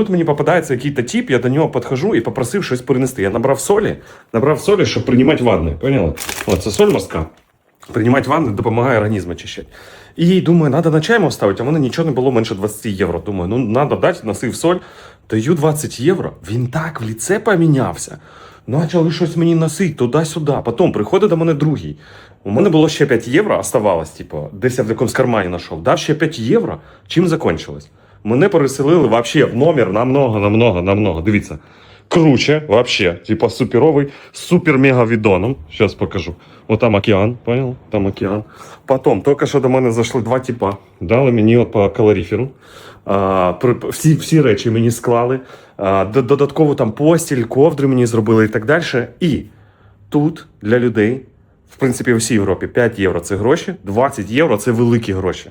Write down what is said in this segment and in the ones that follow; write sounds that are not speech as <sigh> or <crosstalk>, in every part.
Тут мені попадається якийсь тип, я до нього підходжу і попросив щось перенести. Я набрав солі, набрав солі, щоб приймати ванни. Поняли? О, це соль морська. Приймати ванни допомагає організм очищати. І думаю, треба на чаймо вставити, а в мене нічого не було менше 20 євро. Думаю, ну треба дати, носив соль, даю 20 євро. Він так в ліце помінявся. Почали щось мені носити туди-сюди. Потім приходить до мене другий. У мене було ще 5 євро, оставалось, типу, десь я в якомусь кармані знайшов. Дав ще 5 євро. Чим закончилось? Мене переселили вообще в номер намного, намного, намного. Дивіться. Круче, вообще, типа суперовий, супер-мега відоном. Сейчас покажу. Вот там океан, понял? Там океан. Потом, тільки що до мене зайшли два типа. Дали мені от по калоріферу. А, всі, всі речі мені склали. А, додатково там постіль, ковдри мені зробили і так далі. І тут для людей, в принципі, в всій Європі 5 євро це гроші, 20 євро це великі гроші.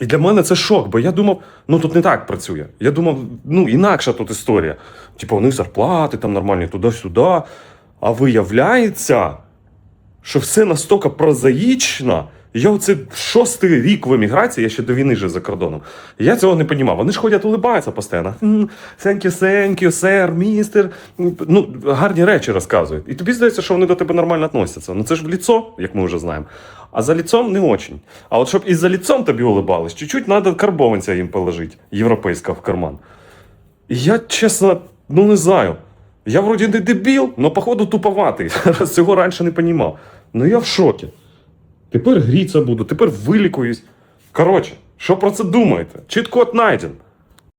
І для мене це шок, бо я думав, ну тут не так працює. Я думав, ну інакша тут історія. Типу, у них зарплати там нормальні туди-сюди. А виявляється, що все настільки прозаїчно. Я оце шостий рік в еміграції, я ще до війни жив за кордоном. Я цього не розумів. Вони ж ходять, улибаються постійно. «М, Thank you, thank you, сер, містер. Ну, гарні речі розказують. І тобі здається, що вони до тебе нормально відносяться. Ну це ж в ліцо, як ми вже знаємо. А за ліцом не очень. А от щоб і за ліцом тобі улибались, чуть-чуть треба карбованця їм положити, європейського в карман. І я, чесно, ну не знаю. Я вроді не дебіл, але походу туповатий. <laughs> Цього раніше не розумів. Ну я в шокі. Тепер гріться буду, тепер вилікуюсь. Коротше, що про це думаєте? Чіт-код найден.